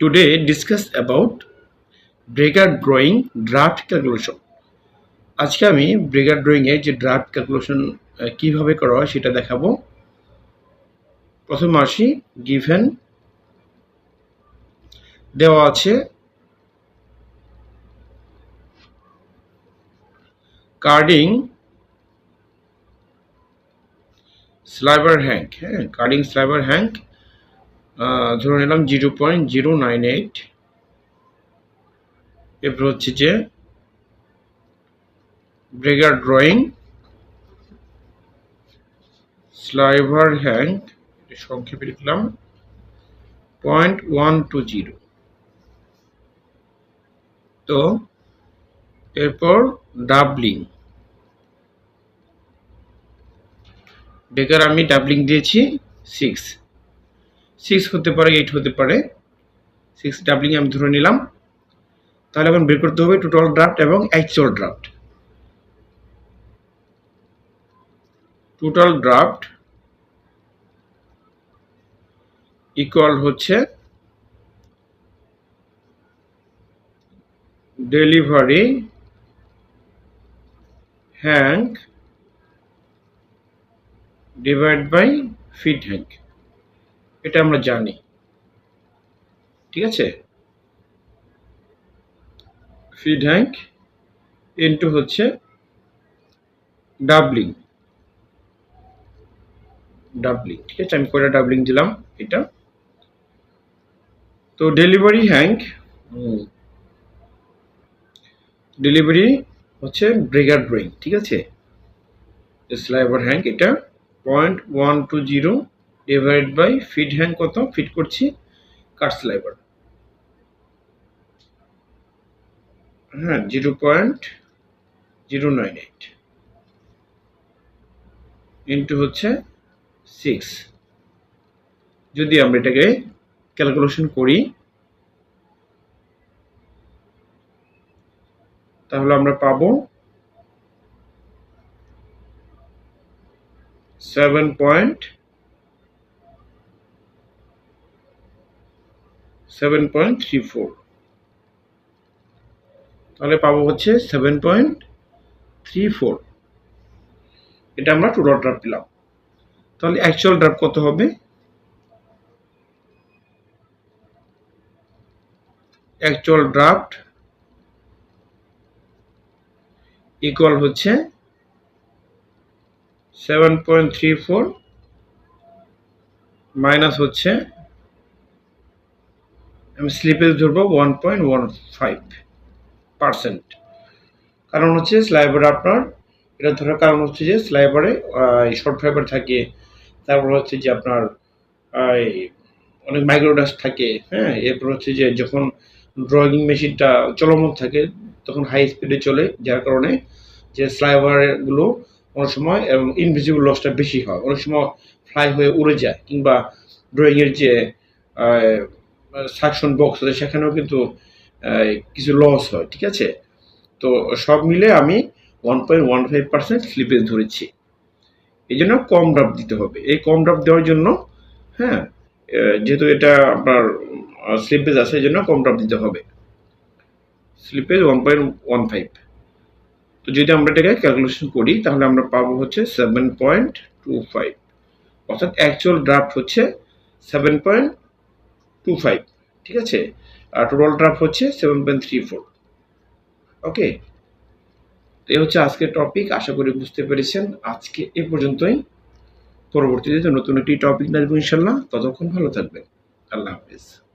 today, discuss about breaker drawing draft calculation. আজকে আমি ব্রেগার drawing এর যে ড্রাফট ক্যালকুলেশন কীভাবে করা হয় সেটা দেখাবো। প্রথম আসি গিভেন দেওয়া আছে কার্ডিং স্লাইবার হ্যাঙ্ক হ্যাঁ কার্ডিং স্লাইবার হ্যাঙ্ক ধরে নিলাম zero point zero nine eight. এরপর হচ্ছে যে ব্রেগার ড্রয়িং স্লাইভার হ্যাঙ্ক সংক্ষেপে লিখলাম পয়েন্ট ওয়ান টু জিরো তো এরপর ডাবলিং ডেকার আমি ডাবলিং দিয়েছি সিক্স সিক্স হতে পারে এইট হতে পারে। সিক্স ডাবলিং আমি ধরে নিলাম। তাহলে এখন বের করতে হবে টোটাল ড্রাফট এবং actual draft total draft equal হচ্ছে delivery hank divide by feed hank এটা আমরা জানি। ঠিক আছে? ফিড হ্যাঙ্ক ইন্টু হচ্ছে ডাবলিং ডাবলিং ঠিক আছে? আমি কয়টা ডাবলিং দিলাম? এটা। তো ডেলিভারি হ্যাঙ্ক ডেলিভারি হচ্ছে ব্রেগার ড্রয়িং ঠিক আছে? স্লাইভার হ্যাঙ্ক এটা। Point one two zero divide by feed hank কত? ফিট করছি কাট স্লাইভার হ্যাঁ zero point zero nine eight into হচ্ছে সিক্স যদি আমরা এটাকে ক্যালকুলেশন করি, তাহলে আমরা পাবো seven point seven point three four তাহলে পাবো হচ্ছে সেভেন পয়েন্ট থ্রি ফোর এটা আমরা টোটাল ড্রাফট পেলাম তাহলে অ্যাকচুয়াল ড্রাফট কত হবে? অ্যাকচুয়াল ড্রাফট ইকুয়াল হচ্ছে seven point three four minus হচ্ছে আমি স্লিপেজ ধরবো one point one five percent কারণ হচ্ছে স্লাইবার আপনার, এটা ধরার কারণ হচ্ছে যে স্লাইবারে শর্ট ফাইবার থাকে, তারপর হচ্ছে যে আপনার অনেক মাইক্রোডাস্ট থাকে হ্যাঁ এরপর হচ্ছে যে যখন ড্রয়িং মেশিনটা চলমান থাকে, তখন হাই স্পিডে চলে, যার কারণে যে স্লাইবারগুলো অনেক সময় এবং ইনভিজিবল লসটা বেশি হয়, অনেক সময় ফ্লাই হয়ে উড়ে যায়, কিংবা ড্রয়িংয়ের যে সাকশন বক্স আছে সেখানেও কিন্তু কিছু লস হয়, ঠিক আছে? তো সব মিলে আমি one point one five percent slippage ধরেছি। এই জন্য কম ড্রাফ দিতে হবে। এই কম ড্রাফ দেওয়ার জন্য হ্যাঁ যেহেতু এটা আপনার স্লিপেজ আছে, এই জন্য কম ড্রাফ দিতে হবে। Slippage one point one five তো যদি আমরা এটাকে ক্যালকুলেশন করি, তাহলে আমরা পাবো হচ্ছে সেভেন পয়েন্ট টু ফাইভ অর্থাৎ অ্যাকচুয়াল ড্রাফট হচ্ছে সেভেন পয়েন্ট টু ফাইভ ঠিক আছে? আর টোটাল ট্রাফ হচ্ছে seven point three four okay এই হচ্ছে আজকের টপিক আশা করি বুঝতে পেরেছেন। আজকে এ পর্যন্তই। পরবর্তীতে নতুন একটি টপিক আসব ইনশাল্লাহ। ততক্ষণ ভালো থাকবেন। আল্লাহ হাফিজ।